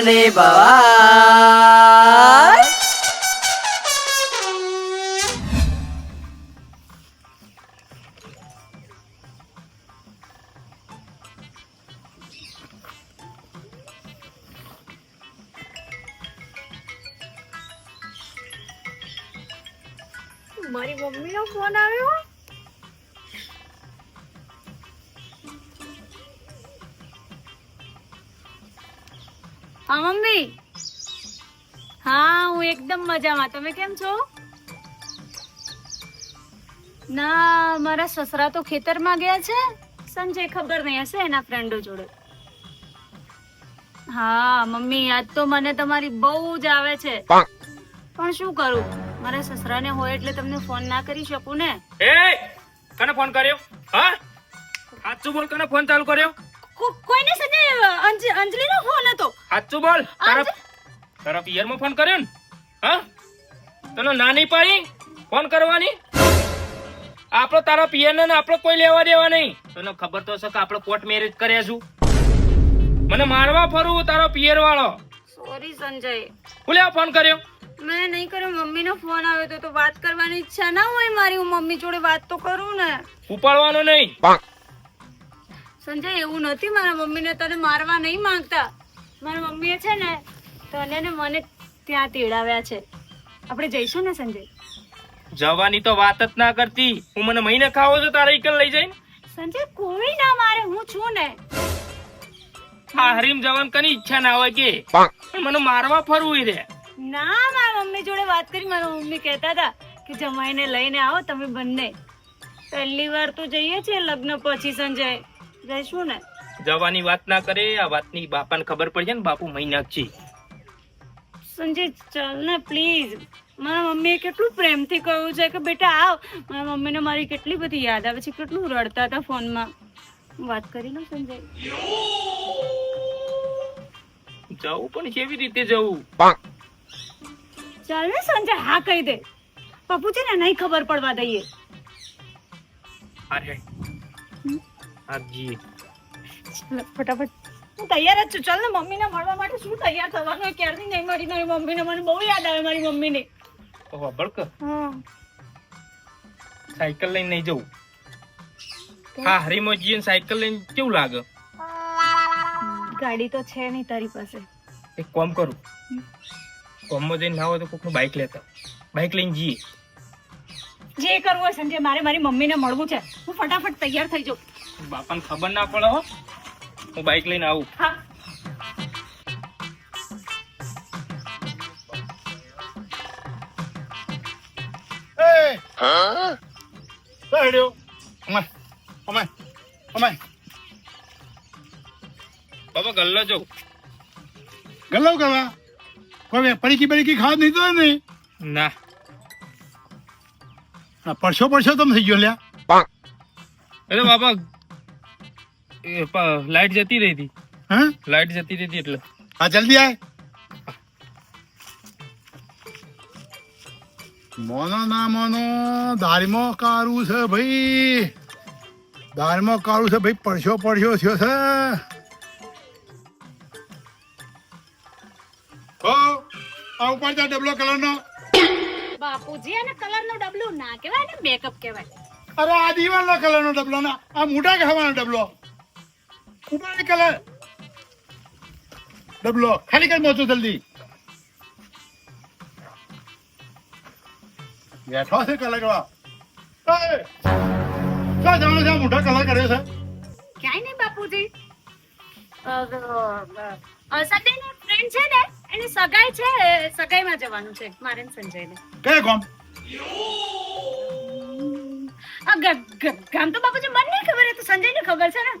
ને ભવાય મારી મમ્મીનો ફોન આવ્યો? હા મમ્મી. હા હું એકદમ મજામાં. તમે કેમ છો? ના મારા સસરા તો ખેતરમાં ગયા છે. સંજય ખબર નહીં હશે એના ફ્રેન્ડો જોડે. હા મમ્મી યાદ તો મને તમારી બહુ જ આવે છે. પણ શું કરું? મારા સસરાને હોય એટલે તમને ફોન ના કરી શકું ને? એ કને ફોન કર્યો? હા? સાચું બોલ કને ફોન ચાલુ કર્યો? કોઈને સજે અંજલી નો ફોન હતો. સાચું બોલ. તારા તારા પિયરમાં ફોન કર્યો ને? હા? તને નાની પાડી? ફોન કરવાની? આપણો તારા પિયર ને આપણો કોઈ લેવા દેવા નહીં. તને ખબર તો છે કે આપણે કોર્ટ મેરેજ કર્યા છું. મને મારવા ફરવું તારો પિયર વાળો સોરી સંજય. હું ફોન કર્યો? મેં નહીં કર્યો મમ્મી નો ફોન આવ્યો તો વાત કરવાની ઈચ્છા ના હોય મારી. હું મમ્મી જોડે વાત તો કરું ને. ઉપાડવાનો નહીં. સંજય એવું નથી મારા મમ્મીને તને મારવા નહીં માંગતા. મારા મમ્મીએ છે ને તને ને મને ત્યાં તેડાવ્યા છે. આપણે જઈશું ને સંજય? જવાની તો વાત જ ના કરતી. હું મને મહિને ખાવો છો તારા એકલ લઈ જઈને? સંજય કોઈ ના મારે હું છું ને. આ હરીમ જવાન કની ઈચ્છા ના હોય કે? મને મારવા ફરવું રે. ના મારા મમ્મી જોડે વાત કરી મારા મમ્મી કહેતા હતા કે જમાઈને લઈને આવો તમે બંને. પહેલી વાર તો જઈએ છીએ લગ્ન પછી સંજય. જઈશું ને? જવાની વાત ના કરે આ વાતની બાપાને ખબર પડી જાય ને બાપુ મહિનાક્ષી છે. સંજય ચાલ ને પ્લીઝ મારા મમ્મીએ કેટલું પ્રેમથી કહ્યું છે કે બેટા આવ. મારા મમ્મીને મારી કેટલી બધી યાદ આવે છે કેટલું રડતા હતા ફોનમાં. વાત કરી લો સંજય. જવું પણ કેવી રીતે જવું? ચાલ ને સંજય હા કહી દે. પપ્પુ છે ને નહીં ખબર પડવા દઈએ. અરે. આપજી ફટાફટ. હું તૈયાર જ છું. ચાલ ને મમ્મીને મળવા માટે શું તૈયાર થવાનું? ક્યારથી નહીં મળી મારી મમ્મીને? મને બહુ યાદ આવે મારી મમ્મીને. ઓહો બળક હા. સાયકલ લઈને નહીં જવું. હા હરીમાં ને સાયકલ લઈને કેવું લાગે? ગાડી તો છે નહીં તારી પાસે. એક કોમ કરું. કોમમાં જઈને ના હોય તો કોકનું બાઇક લેતા. બાઇક લઈને જઈએ. જે કરવું હોય સંજય મારે મારી મમ્મીને મળવું છે હું ફટાફટ તૈયાર થઈ જાઉં. બાપાને ખબર ના પડે હો. હું બાઈક લઈને આવું. બાબા ગલ્લો જો. ગલ્લો કરવા કોઈ પડીકી પડીકી ખાવા નહીં તો નહીં ના. પરસો પરસો તમે થઈ ગયો લ્યા. એટલે બાબા લાઈટ જતી રહી હતી. હા? લાઈટ જતી રહી હતી એટલે. હા જલ્દી આય. મોનો ના મોનો દારમાં કારું છે ભાઈ. દારમાં કારું છે ભાઈ પડશો પડશો થયો છે. હો આ ઉપર જા ડબલો કલરનો. બાપુજી અને કલર નો ડબલું ના કહેવાય ને મેકઅપ કહેવાય. અરે આ દીવાલનો કલરનો ડબલો ના આ મોટા ખાવાનો ડબલો. ઉપર નીકળે ડબલો ખાલી કરી મોચો જલ્દી બેઠો છે કલાકવા શું જાણો છે મોટા કલા કરે છે ક્યાંય નહીં બાપુજી સંજયનો ફ્રેન્ડ છે ને એની સગાઈ છે સગાઈમાં જવાનું છે મારે ને સંજયને. કયા ગામ? ગામ તો બાપુજી મને નહીં ખબર એ તો સંજયને ખબર છે ને.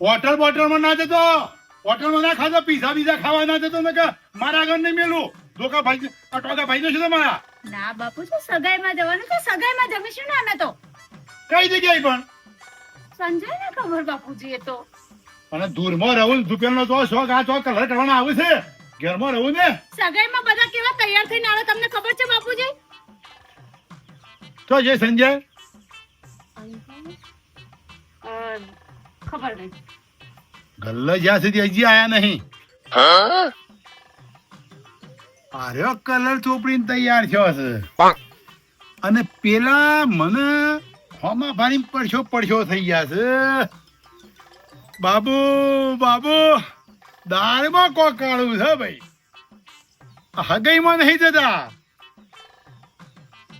હોટલ બોટલમાં ના જતો. હોટલમાં ના ખાતો પીઝા બીઝા ખાવા ના જતો ને કે મારા આગળ નહીં મેલું. ધોકા ભાઈ ટોકા ભાઈ છે તમારા ના બાપુ શું સગાઈમાં જવાનું છે? સગાઈમાં જમીશું ને અમે તો? કઈ જગ્યાએ પણ? સંજય ને ખબર બાપુજી એ તો. અને દૂરમાં રહું દુકાનનો તો શોખ આ તો કલર કરવાનો આવે છે. ઘરમાં રહું ને? સગાઈમાં બધા કેવા તૈયાર થઈને આવે તમને ખબર છે બાપુજી? તો જે સંજય ખબર નહીં ગલ્લો જ્યાં સુધી હજી આયા નહીં. આર્યો કલર ચોપડીને તૈયાર થયો છે. અને પેલા મને હોમાં ભારી પડશો પડશો થઈ ગયા છે. બાબુ બાબુ દાળમાં કો કાળું છે ભાઈ. હગઈમાં નહીં જતા.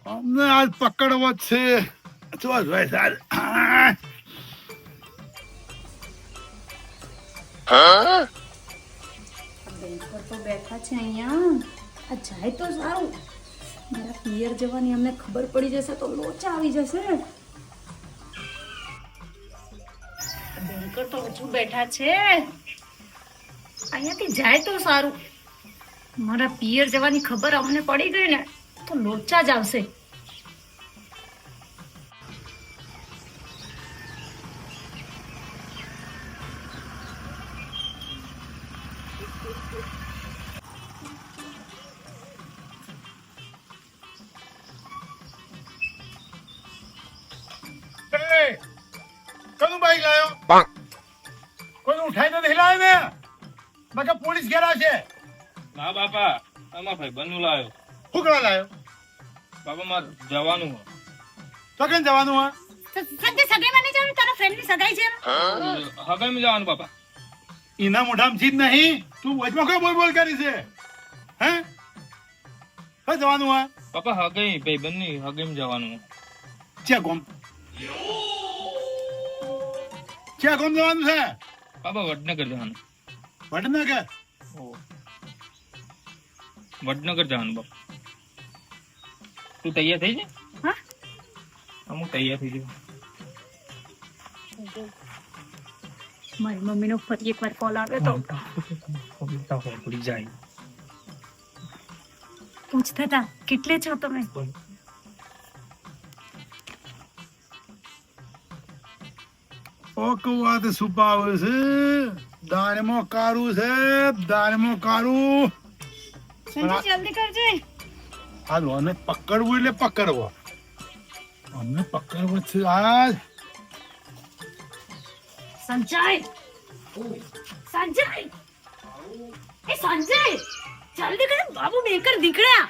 અમને આજ પકડવો જ છે. જો જોય સાહેબ. બેન્કર તો બેઠા છે અહીંયા આ જાય તો સારું. મારા પિયર જવાની અમને ખબર પડી જશે તો લોચા આવી જશે બેન્કર તો હજુ બેઠા છે અહીંયાથી જાય તો સારું મારા પિયર જવાની ખબર અમને પડી ગઈ ને તો લોચા જ આવશે કોનું બાઈક કોઈ ઉઠાઈ તો નહીં લાવ્યો ને બાકી પોલીસ ઘેર આવશે. ના બાપા આમાં ભાઈ બનવું લાવ્યો. શું કરવા લાવ્યો? બાપા મારે જવાનું હે. તો કેમ જવાનું હા જવાનું તારા ફ્રેન્ડની સગાઈ છે હગાઈમાં જવાનું બાપા. એના મોઢામાં જીત નહીં. તું વચમાં કોઈ બોલ બોલ કરી છે? હે? કઈ જવાનું હા બાપા હગાઈ ભાઈ બંને હગાઈમાં જવાનું છે ગોમ. ચા કોમ જવાનું છે? બાબા વડનગર જવાનું. વડનગર? વડનગર જવાનું બાપ તું તૈયાર થઈ જા? હા. હું તૈયાર થઈ જાય મારી મમ્મીનો ફરી એકવાર કોલ આવ્યો તો. પૂછતા હતા કેટલે છો તમે? ઓ કુવા તો છે દાનમાં કારું છે દાનમાં કારું સંજય જલ્દી કરજે આ લોને પકડવું એટલે પકડવો અમને પકડવો છે આજ સંજય સંજય એ સંજય જલ્દી કર બાબુ બેકર દીકરા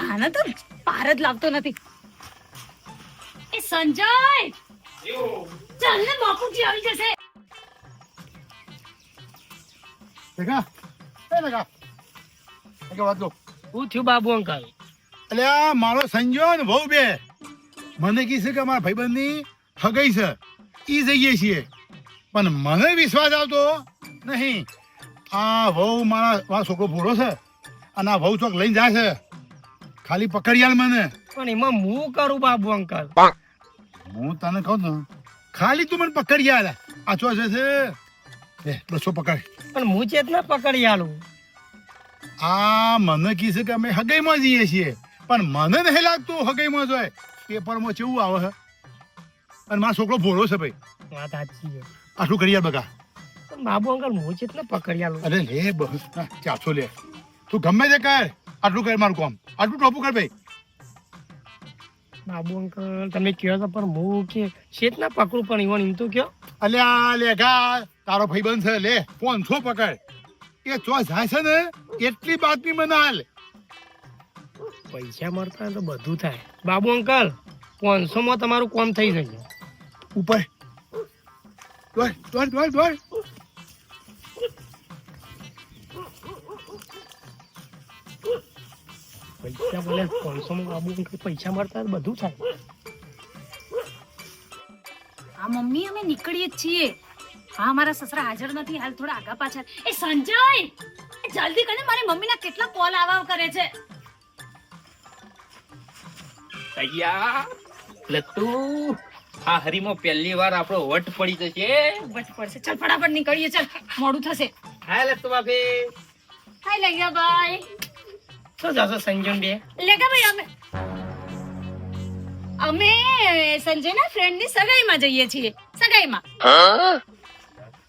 આને તો પાર જ લાવતો નથી સંજય! ચાલ ને બાપુજી આવી જશે. દેખા એ દેખા એક વાત કહું. હું થયું બાબુ અંકલ? એટલે આ મારો સંજય ને બહુ બે. મને કહી છે કે મારા ભાઈબંધની હગઈ છે. ઈ જઈએ છીએ. પણ મને વિશ્વાસ આવતો નહીં. આ વહુ મારા મારો છોકરો ભૂરો છે. અને આ વહુ ચોક લઈને જાય છે. ખાલી પકડી મને. પણ એમાં હું કરું બાબુ અંકલ? હું તને કહું ને ખાલી તું મને પકડી આલે. આ ચો છે લે બસો પકડ. પણ હું ચેતના પકડી આલું. આ મને કી છે કે અમે હગાઈમાં જઈએ છીએ. પણ મને નહીં લાગતું હગાઈમાં જોઈએ પેપરમાં કેવું આવે છે? અને મારો છોકરો ભોળો છે ભાઈ. વાત સાચી છે. આટલું કરી બગા બાબુ અંકલ હું ચેતના પકડી આલું. અરે લે બસ ચારસો લે. તું ગમે તે કર. આટલું કર મારું કામ. આટલું ટોપું કર ભાઈ. બાબુ અંકલ તમે કહો છો પણ હું કે ચેતના પકડું પણ ઈવન એમ તો કયો અલ્યા લેખા તારો ભાઈબંધ છે લે પાંચસો પકડ. એ ચો જાય છે ને એટલી બાતમી મને હાલ પૈસા મળતા તો બધું થાય. બાબુ અંકલ પાંચસો માં તમારું કોમ થઈ જશે. ઉપર. દોડ દોડ દોડ દોડ. પૈસા બોલે પાંચસો માં બાબુ પૈસા મળતા બધું થાય. હા મમ્મી અમે નીકળીએ છીએ. હા મારા સસરા હાજર નથી હાલ થોડા આગા પાછળ. એ સંજય! જલ્દી કરીને મારી મમ્મીના કેટલા કોલ આવા કરે છે. તૈયાર લટ્ટુ આ હરીમાં પહેલી વાર આપણો વટ પડી જશે. વટ પડશે. ચાલ ફટાફટ નીકળીએ ચાલ. મોડું થશે. હાય લટ્ટુ બાપી હાય લૈયા ભાઈ શું જશો સંજન બે લેગા ભાઈ અમે અમે સંજયના ફ્રેન્ડની સગાઈમાં જઈએ છીએ સગાઈમાં.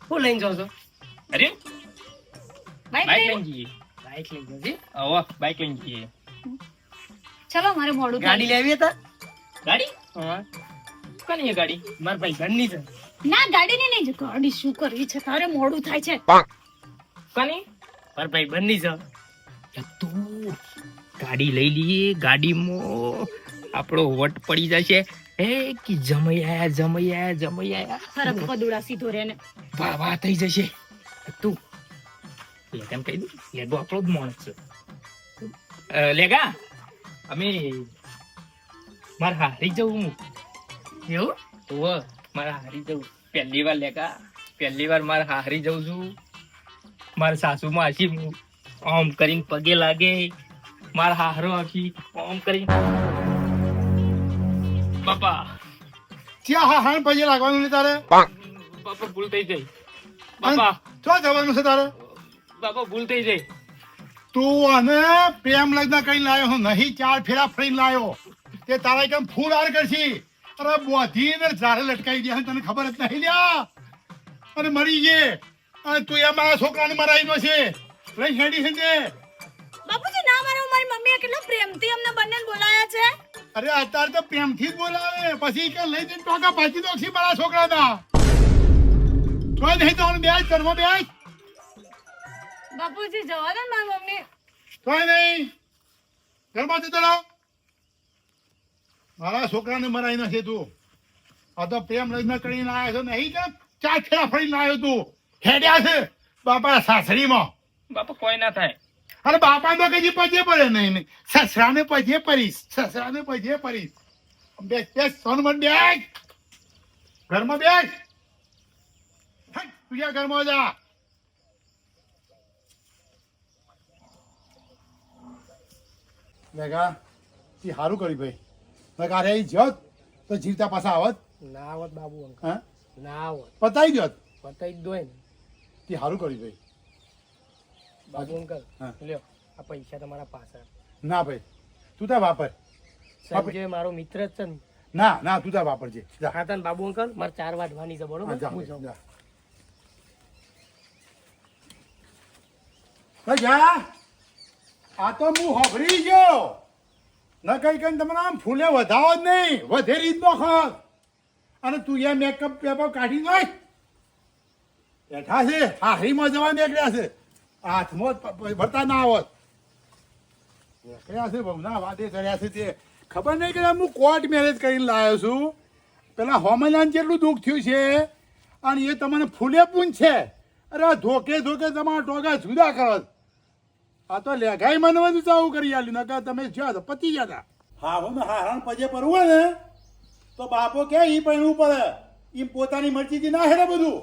શું લઈને છો. અરે બાઈક લઈને? જઈએ. બાઈક લઈને જઈએ ઓહ બાઈક લઈને જઈએ. ચલો મારે મોડું ગાડી લેવી હતા? ગાડી? હા. કોની છે ગાડી? માર ભાઈ ઘરની છે. ના ગાડીની નહીં ગાડી શું કરવી છે? તારે મોડું થાય છે. કોની? પર ભાઈ બની છે. તું ગાડી લઈ લઈએ ગાડીમાં આપણો વટ પડી જશે. એ કે જમાઈ આયા જમાઈ આયા જમાઈ આયા. ખરાબ પદુડા સીધો રે ને. વાહ વાહ થઈ જશે. તું. લેગા કહી દઉં લેગો આપણો જ માણસ છે. લેગા અમે મારે હારી જવું હું. એવું? ઓવે, મારે હારી જવું પહેલી વાર લેગા પહેલી વાર મારે હારી જઉં છું. મારા સાસુ માસી હું ઓમ કરીને પગે લાગે. મારા હારો આખી ઓમ કરી. બાપા. ત્યાં હા હાણ પગે લાગવાનું નહીં તારે? બાપા ભૂલ થઈ જઈ બાપા. ચો જવાનું છે તારે? બાપા ભૂલ થઈ જઈ તું અને પ્રેમ લગ્ન કરીને લાયો હું નહીં ચાર ફેરા ફરીને લાયો. તે તારા કેમ ફૂલ હાર કરશી? અરે બોધી ને ઝાડે લટકાઈ દે તને ખબર જ નહીં લ્યા. અને મરી ગયે. અને તું એ મારા છોકરાને મરાઈનો છે. લઈ હેડી છે મમ્મીએ કેટલો પ્રેમથી અમને બંને બોલાયા છે? અરે અત્યારે તો પ્રેમથી જ બોલાવે. પછી કે લઈ જઈને ટોકા પાછી દો છે મારા છોકરાના. તો નહીં તો બેસ ઘરમાં બેસ બાપુજી જવા દે ને મારી મમ્મી. તો નહીં. ઘરમાં જતો રહો મારા છોકરાને મરાઈ નાખે તું. આ તો પ્રેમ લગ્ન કરીને આવ્યો છો નહીં કે ચાર ફેરા ફરીને આવ્યો તું? હેડ્યા છે બાપા સાસરીમાં. બાપા કોઈ ના થાય. અને બાપા તો કઈ પજે પડે નહીં સસરાને પજે પડીશ સસરાને પજે પડીશ. બેસ બેસ સોનમન બેસ. ઘરમાં બેસ. તું ઘરમાં જા? મેગા તે સારું કર્યું ભાઈ. મેઘા રે જત તો જીવતા પાછા આવત. ના આવત બાબુ અંકલ. ના આવત. પતાઈ દોત બતાવી જ દોય ને. તે સારું કર્યું ભાઈ. બાબુ અંકલ હા. લ્યો આ પૈસા તમારા પાછા ના ભાઈ તું તા વાપર. સંજય મારો મિત્ર જ છે ને. ના ના તું તા વાપરજે હા તને બાબુ અંકલ મારે ચાર વાઢવાની છે બરોબર? હા, જા, હું જાઉં. જા. આ તો હું હોભળી ગયો. ન કઈ કઈ તમને આમ ફૂલે વધાવો જ નહીં. વધેરી જ નો ખત અને તું એ મેકઅપ પેપર કાઢી નાખ બેઠા છે હારીમાં જવા નીકળ્યા છે. હાથમાં ભરતા ના આવત નીકળ્યા છે બહુના વાદે ચડ્યા છે તે. ખબર નહીં કે હું કોર્ટ મેરેજ કરીને લાવ્યો છું? પેલા હોમલાન જેટલું દુઃખ થયું છે, અને એ તમને ફૂલે પૂન છે. અરે ધોકે ધોકે તમારા ટોગા જુદા કરો. આ તો લેઘાઈ મને બધું ચાવું કરી આલ્યું, નકર તમે જ્યાં પતી ગયા હતા. હા, હું હારણ પજે પરવું ને, તો બાપો કે એ પહેરવું પડે એ પોતાની મરજીથી ના હેડે બધું?